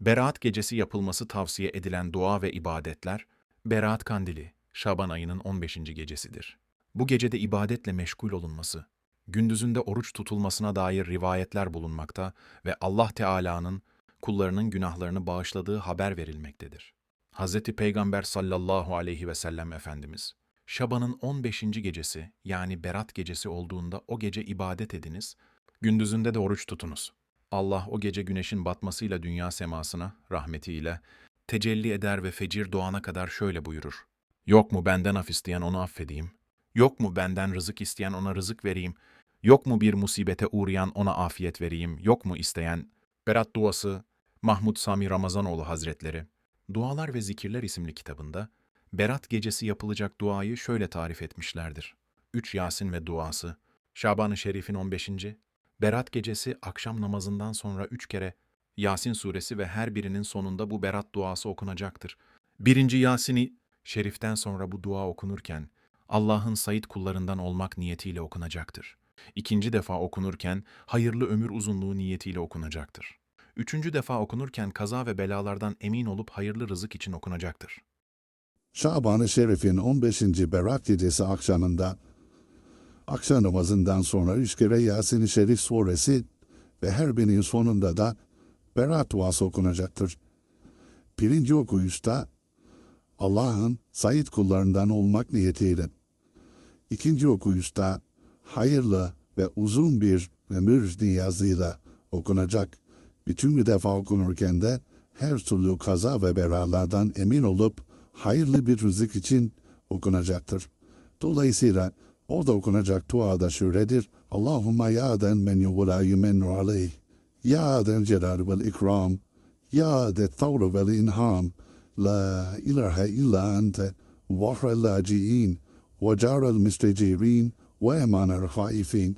Berat gecesi yapılması tavsiye edilen dua ve ibadetler, Berat Kandili, Şaban ayının 15. gecesidir. Bu gecede ibadetle meşgul olunması, gündüzünde oruç tutulmasına dair rivayetler bulunmakta ve Allah Teala'nın kullarının günahlarını bağışladığı haber verilmektedir. Hz. Peygamber sallallahu aleyhi ve sellem Efendimiz, Şaban'ın 15. gecesi yani Berat gecesi olduğunda o gece ibadet ediniz, gündüzünde de oruç tutunuz. Allah o gece güneşin batmasıyla dünya semasına, rahmetiyle, tecelli eder ve fecir doğana kadar şöyle buyurur. Yok mu benden af isteyen onu affedeyim? Yok mu benden rızık isteyen ona rızık vereyim? Yok mu bir musibete uğrayan ona afiyet vereyim? Yok mu isteyen? Berat duası, Mahmud Sami Ramazanoğlu Hazretleri, Dualar ve Zikirler isimli kitabında, Berat gecesi yapılacak duayı şöyle tarif etmişlerdir. Üç Yasin ve duası, Şaban-ı Şerif'in 15. Berat gecesi akşam namazından sonra üç kere Yasin suresi ve her birinin sonunda bu berat duası okunacaktır. Birinci Yasin'i Şerif'ten sonra bu dua okunurken Allah'ın sayit kullarından olmak niyetiyle okunacaktır. İkinci defa okunurken hayırlı ömür uzunluğu niyetiyle okunacaktır. Üçüncü defa okunurken kaza ve belalardan emin olup hayırlı rızık için okunacaktır. Şaban-ı Şerif'in 15. Berat gecesi akşamında akşam namazından sonra üç kere Yasin-i Şerif suresi ve her birinin sonunda da Berat duası okunacaktır. Birinci okuyuşta Allah'ın sayit kullarından olmak niyetiyle. İkinci okuyuşta hayırlı ve uzun bir ömür niyazıyla okunacak. Bütün bir defa okunurken de her türlü kaza ve belalardan emin olup hayırlı bir rızık için okunacaktır. Dolayısıyla Orada okunacak duada şöyledir. Allahumma ya'den men yuvula yumennu aleyh. Ya'den celal vel ikram. Ya'de tavru vel inham. La ilahe illa ente. Vahrel laci'in. Ve carel müstecirin. Ve emanel haifin.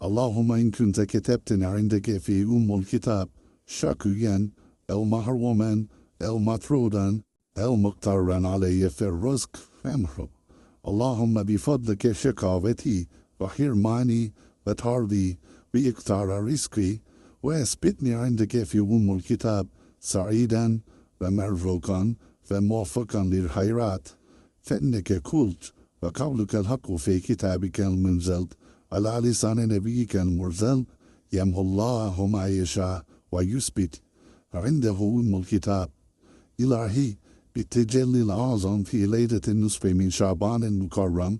Allahumma in kunte ketebtine indeke fi ummul kitab. Şaküyen. El mahrumen. El matrudan. El muktarren aleyye fer rızk. Emrum. اللهم بفضلك شكاوتي وحرماني وطردي بإكثار رزقي واثبتني عندك في أم الكتاب سعيدا ومرزوقا وموفقا للخيرات. فإنك قلت وقولك الحق في كتابك المنزل على لسان نبيك المرسل يمحو الله ما يشاء ويثبت. عنده أم الكتاب. إلهي بالتجلي الأعظم في ليلة النصف من شعبان المكرم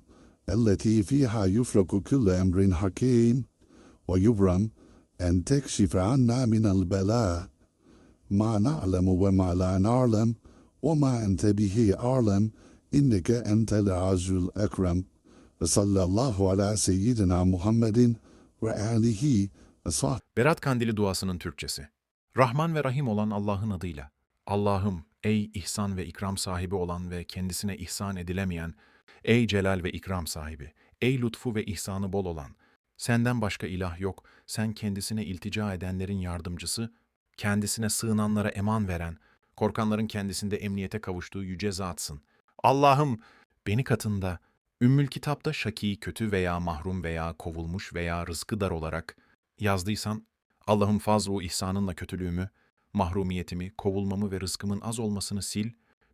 التي فيها يفرق كل أمر حكيم ويبرم أن تكشف عنا من البلاء ما نعلم وما لا نعلم وما أنت به أعلم إنك أنت العز الأكرم وصلى الله على سيدنا محمد وآله وصحبه Berat Kandili duasının Türkçesi. Rahman ve Rahim olan Allah'ın adıyla. Allah'ım, ey ihsan ve ikram sahibi olan ve kendisine ihsan edilemeyen, ey celal ve ikram sahibi, ey lütfu ve ihsanı bol olan, senden başka ilah yok, sen kendisine iltica edenlerin yardımcısı, kendisine sığınanlara eman veren, korkanların kendisinde emniyete kavuştuğu yüce zatsın. Allah'ım, beni katında, Ümmül Kitap'ta şaki, kötü veya mahrum veya kovulmuş veya rızkı dar olarak yazdıysan, Allah'ım fazl-u ihsanınla kötülüğümü, mahrumiyetimi, kovulmamı ve rızkımın az olmasını sil,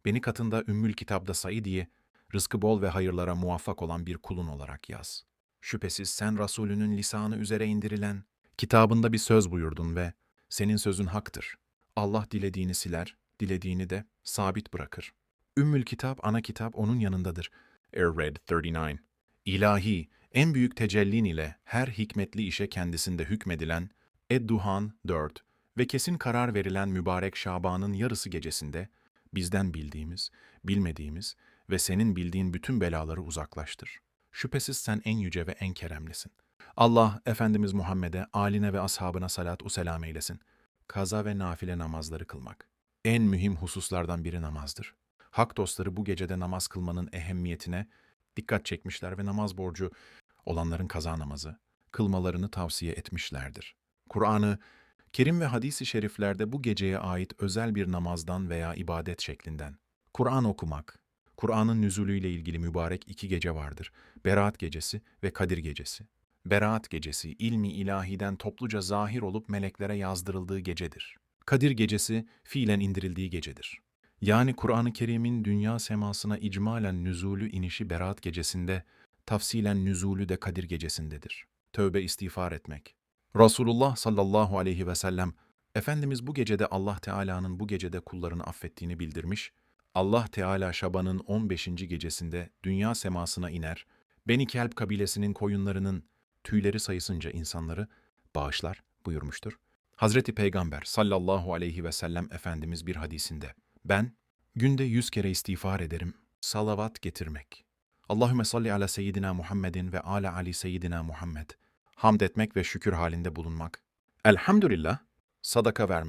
beni katında Ümmül Kitap'ta sayı diye, rızkı bol ve hayırlara muvaffak olan bir kulun olarak yaz. Şüphesiz sen Resulünün lisanı üzere indirilen, kitabında bir söz buyurdun ve senin sözün haktır. Allah dilediğini siler, dilediğini de sabit bırakır. Ümmül Kitap, ana kitap onun yanındadır. Er-Red 39 İlahi, en büyük tecellin ile her hikmetli işe kendisinde hükmedilen Ed-Duhan 4 ve kesin karar verilen mübarek Şaban'ın yarısı gecesinde bizden bildiğimiz, bilmediğimiz ve senin bildiğin bütün belaları uzaklaştır. Şüphesiz sen en yüce ve en keremlisin. Allah Efendimiz Muhammed'e, aline ve ashabına salat u selam eylesin. Kaza ve nafile namazları kılmak. En mühim hususlardan biri namazdır. Hak dostları bu gecede namaz kılmanın ehemmiyetine dikkat çekmişler ve namaz borcu olanların kaza namazı kılmalarını tavsiye etmişlerdir. Kur'an'ı Kerim ve hadis-i şeriflerde bu geceye ait özel bir namazdan veya ibadet şeklinden. Kur'an okumak, Kur'an'ın nüzulüyle ilgili mübarek iki gece vardır. Berat gecesi ve Kadir gecesi. Berat gecesi ilmi ilahiden topluca zahir olup meleklere yazdırıldığı gecedir. Kadir gecesi fiilen indirildiği gecedir. Yani Kur'an-ı Kerim'in dünya semasına icmalen nüzulü inişi Berat gecesinde, tafsilen nüzulü de Kadir gecesindedir. Tövbe istiğfar etmek. Resulullah sallallahu aleyhi ve sellem, Efendimiz bu gecede Allah Teala'nın bu gecede kullarını affettiğini bildirmiş, Allah Teala Şaban'ın 15. gecesinde dünya semasına iner, Beni Kelp kabilesinin koyunlarının tüyleri sayısınca insanları bağışlar buyurmuştur. Hazreti Peygamber sallallahu aleyhi ve sellem Efendimiz bir hadisinde, ben günde yüz kere istiğfar ederim, salavat getirmek. Allahümme salli ala seyyidina Muhammedin ve ala ali seyyidina Muhammed. Hamd etmek ve şükür halinde bulunmak. Elhamdülillah, sadaka vermek